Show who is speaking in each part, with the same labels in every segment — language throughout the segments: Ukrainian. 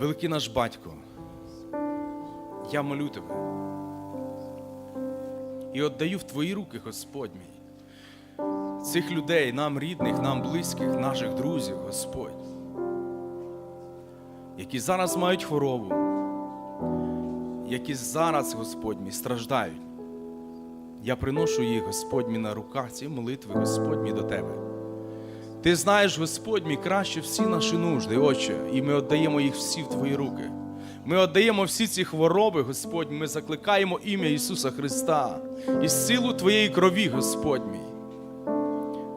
Speaker 1: Великий наш батько, я молю тебе і віддаю в твої руки, Господь мій, цих людей, нам рідних, нам близьких, наших друзів, Господь, які зараз мають хворобу, які зараз, Господь мій, страждають. Я приношу їх, Господь мій, на руках ці молитви, Господь мій, до Тебе. Ти знаєш, Господь мій, краще всі наші нужди, Отче, і ми віддаємо їх всі в Твої руки. Ми віддаємо всі ці хвороби, Господь, ми закликаємо ім'я Ісуса Христа і силу Твоєї крові, Господь мій.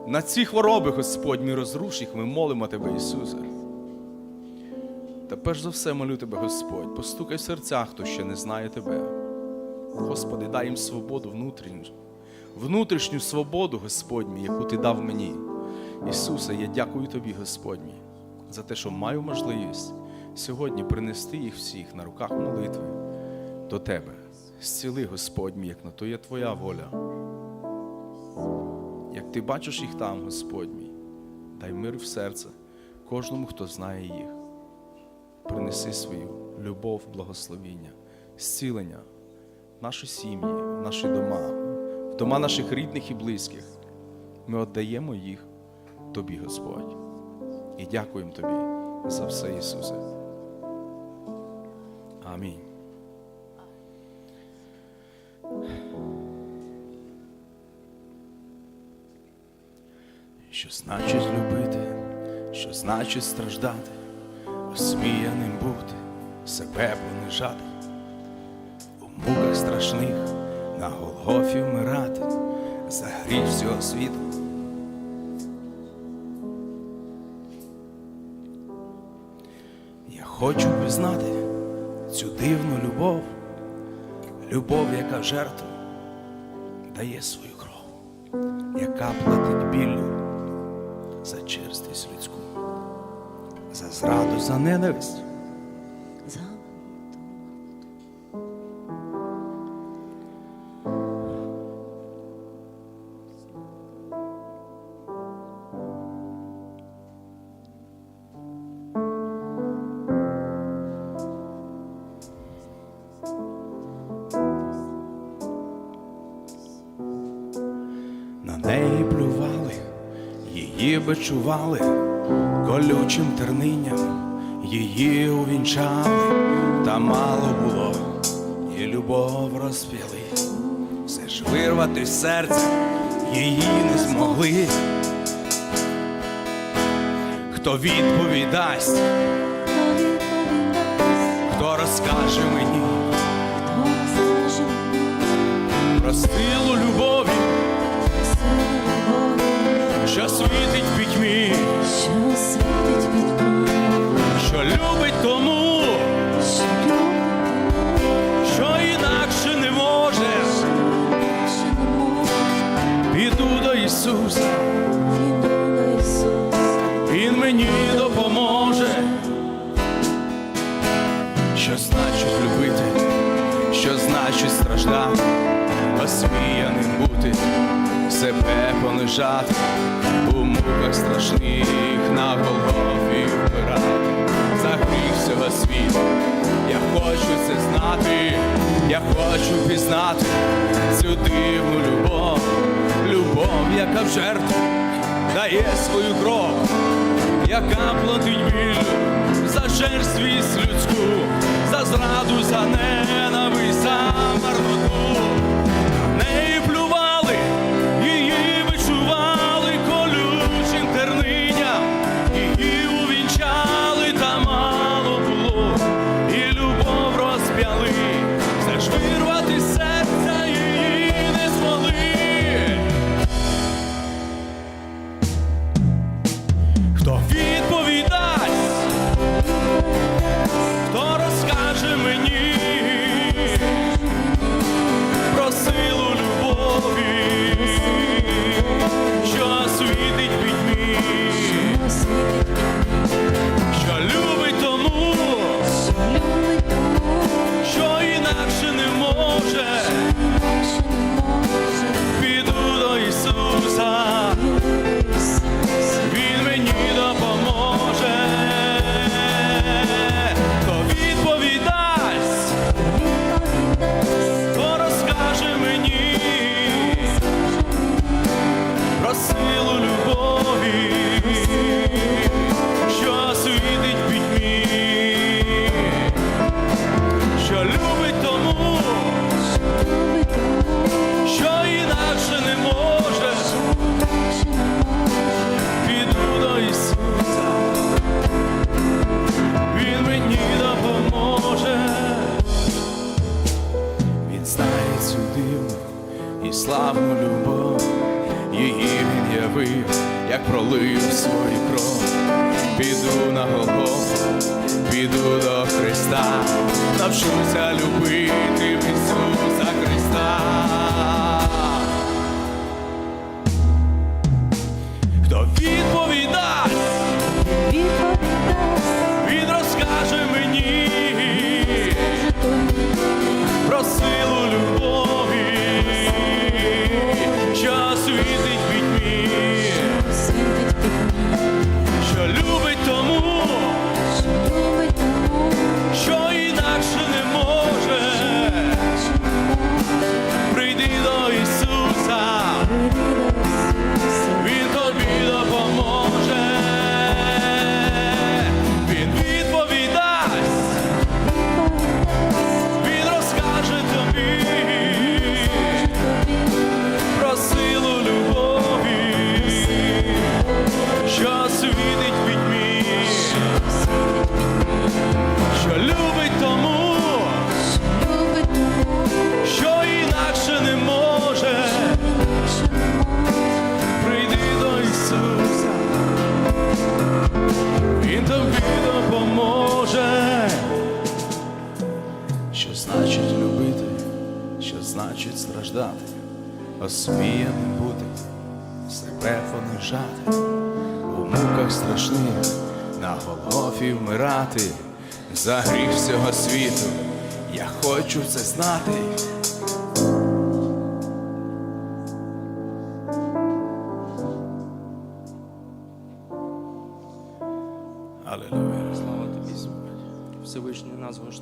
Speaker 1: На ці хвороби, Господь, мій розруш їх, ми молимо Тебе, Ісусе. Та перш за все молю Тебе, Господь, постукай в серцях, хто ще не знає Тебе. Господи, дай їм свободу внутрішню, внутрішню свободу, Господь мій, яку Ти дав мені. Ісусе, я дякую Тобі, Господь мій, за те, що маю можливість сьогодні принести їх всіх на руках молитви до Тебе. Зціли, Господь мій, як на то є Твоя воля. Як ти бачиш їх там, Господь дай мир в серце кожному, хто знає їх. Принеси свою любов, благословіння, зцілення в наші сім'ї, в наші дома, в дома наших рідних і близьких. Ми віддаємо їх Тобі, Господь. І дякуємо Тобі за все, Ісусе. Амінь. Що значить любити, що значить страждати, осміяним бути, себе понижати, у муках страшних на Голгофі вмирати, за гріх всього світу. Хочу пізнати цю дивну любов, любов, яка жертву дає свою кров, яка платить біллю за черствість людську, за зраду, за ненависть. Неї плювали, її бичували, колючим тернинням її увінчали, та мало було, і любов розп'яли, все ж вирвати з серця її не змогли. Хто відповідь дасть, хто розкаже мені Що значить любити, що значить страждати, осміяним бути, себе понижати, у муках страшних на Голгофі вмирати, за гріх всього світу. Я хочу це знати, я хочу пізнати цю дивну любов, любов, яка в жертву дає свою кров, яка платить біль пролив свою кров, піду на Голгофу, піду до Христа, навчуся любити Ісуса Христа. Значить страждати, осміяним бути, себе понижати, у муках страшних на Голгофі вмирати, за гріх всього світу. Я хочу це знати. Аллилуйя.
Speaker 2: Слава тобі, Всевишній Господь.